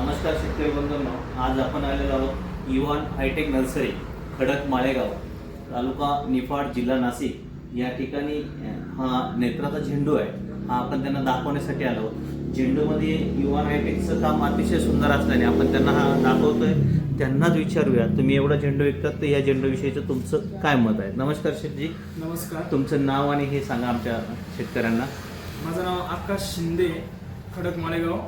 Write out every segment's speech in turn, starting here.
नमस्कार शेतकरी बंधूंनो आज आपण आलेलो आहोत युवान हायटेक नर्सरी खडक माळेगाव तालुका निफाड जिल्हा नाशिक. या ठिकाणी हा नेत्राचा झेंडू आहे. हा आपण त्यांना दाखवण्यासाठी आलो झेंडूमध्ये युवान हायटेकचं काम अतिशय सुंदर असल्याने आपण त्यांना हा दाखवतोय. त्यांनाच विचारूया तुम्ही एवढा झेंडू विकतात तर या झेंडूविषयीचं तुमचं काय मत आहे? नमस्कार शेठजी नमस्कार. तुमचं नाव आणि हे सांगा आमच्या शेतकऱ्यांना. माझं नाव आकाश शिंदे खडक मालेगाव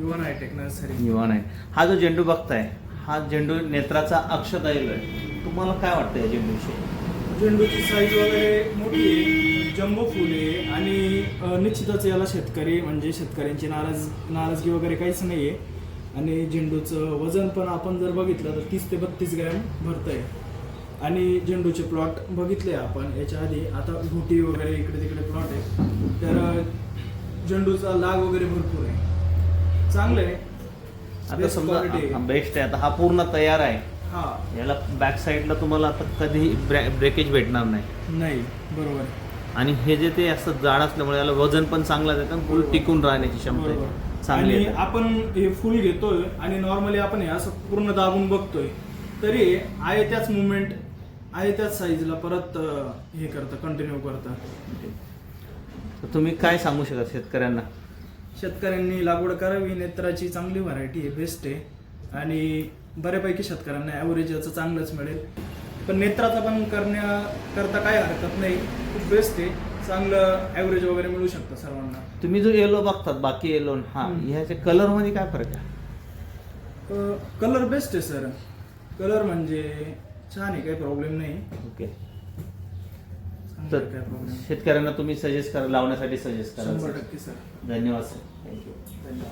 युवन हायटेक नर्सरी निवाण आहे हा जो झेंडू बघताय हा झेंडू नेत्राचा अक्षदैल आहे. तुम्हाला काय वाटतं या झेंडूविषयी? झेंडूची साईज वगैरे मोठी आहे जम्बो फुल आहे आणि निश्चितच याला शेतकरी म्हणजे शेतकऱ्यांची नाराज नाराजगी वगैरे काहीच नाही आहे आणि झेंडूचं वजन पण आपण जर बघितलं तर तीस ते बत्तीस ग्रॅम भरतं आहे आणि झेंडूचे प्लॉट बघितले आपण याच्या आधी आता घुटी वगैरे इकडे तिकडे प्लॉट आहे. तर झेंडूचा लाग वगैरे भरपूर आहे. चांगलं आहे. आता Best quality आहे. समजा बेस्ट आहे. आता हा पूर्ण तयार आहे. हा. याला बॅक साईडला तुम्हाला आता कधी ब्रेकेज भेटणार नाही. नाही. बरोबर आणि हे जे ते असं जाड असल्यामुळे याला वजन पण चांगलं देतं आणि फुल बरोबर. टिकून राहण्याची क्षमता आहे. बरोबर. चांगली आणि आहे आपण हे फुल घेतोय आणि नॉर्मली आपण हे असं पूर्ण दाबून बघतोय. तरी आहे त्याच मुवमेंट आहे त्याच साईजला परत अं, हे करतं कंटिन्यू करतं. तर तुम्ही काय सांगू शकता शेतकऱ्यांना? शेतकऱ्यांनी लागवड करावी नेत्राची चांगली व्हरायटी आहे बेस्ट आहे. आणि बऱ्यापैकी शेतकऱ्यांना ॲव्हरेज याचं चांगलंच मिळेल. पण नेत्राचा पण करण्याकरता काय हरकत नाही. खूप बेस्ट आहे. चांगलं ॲव्हरेज वगैरे मिळू शकतं सर्वांना. तुम्ही जो येलो बघतात बाकी येलो हा. ह्याच्या कलरमध्ये काय फरक आहे? कलर बेस्ट आहे सर कलर म्हणजे छान आहे काही प्रॉब्लेम नाही. ओके तर शेतकऱ्यांना तुम्ही सजेस्ट करा लावण्यासाठी सजेस्ट शंभर करा टक्के सर धन्यवाद सर थँक्यू धन्यवाद.